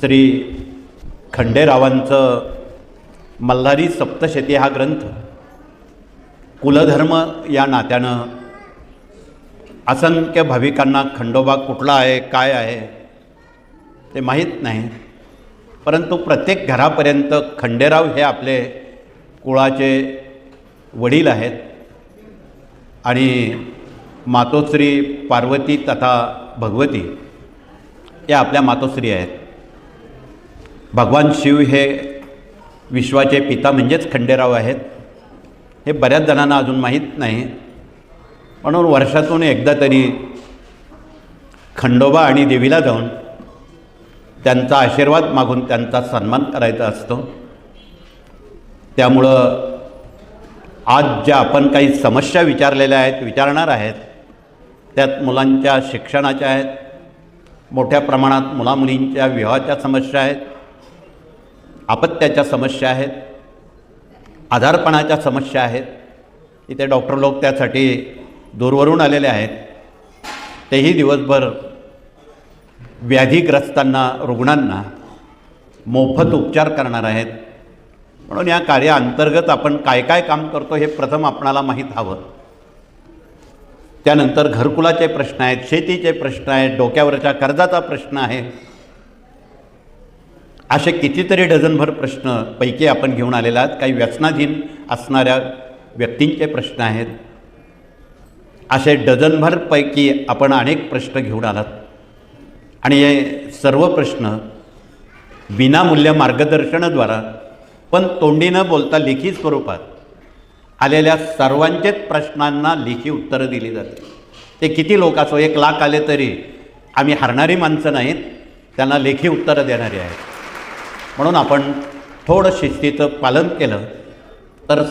श्री खंडेरावांचं मल्हारी सप्तशती हा ग्रंथ कुलधर्म या नात्यानं असंख्य भाविकांना खंडोबा कुठला आहे काय आहे ते माहीत नाही. परंतु प्रत्येक घरापर्यंत खंडेराव हे आपले कुळाचे वडील आहेत आणि मातोश्री पार्वती तथा भगवती या आपल्या मातोश्री आहेत. भगवान शिव हे विश्वाचे पिता म्हणजेच खंडेराव आहेत. हे बऱ्याच जणांना अजून माहीत नाही. म्हणून वर्षातून एकदा तरी खंडोबा आणि देवीला जाऊन त्यांचा आशीर्वाद मागून त्यांचा सन्मान करायचा असतो. त्यामुळं आज ज्या आपण काही समस्या विचारलेल्या आहेत विचारणार आहेत त्यात मुलांच्या शिक्षणाच्या आहेत मोठ्या प्रमाणात मुलामुलींच्या विवाहाच्या समस्या आहेत अपत्याच्या समस्या आहेत आधारपणाच्या समस्या आहेत. इथे डॉक्टर लोक त्यासाठी दूरवरून आलेले आहेत. तेही दिवसभर व्याधीग्रस्तांना रुग्णांना मोफत उपचार करणार आहेत. म्हणून या कार्याअंतर्गत आपण काय काय काम करतो हे प्रथम आपणाला माहीत हवं. त्यानंतर घरकुलाचे प्रश्न आहेत शेतीचे प्रश्न आहेत डोक्यावरच्या कर्जाचा प्रश्न आहे. असे कितीतरी डझनभर प्रश्न पैकी आपण घेऊन आलेला आहात. काही व्यसनाधीन असणाऱ्या व्यक्तींचे प्रश्न आहेत. असे डझनभरपैकी आपण अनेक प्रश्न घेऊन आलात. आणि हे सर्व प्रश्न विनामूल्य मार्गदर्शनाद्वारा पण तोंडी न बोलता लेखी स्वरूपात आलेल्या सर्वांचेच प्रश्नांना लेखी उत्तरं दिली जाते ते किती लोक असो एक लाख आले तरी आम्ही हरणारी माणसं नाहीत त्यांना लेखी उत्तरं देणारी आहेत. म्हणून आपण थोडं शिस्तीचं पालन केलं तर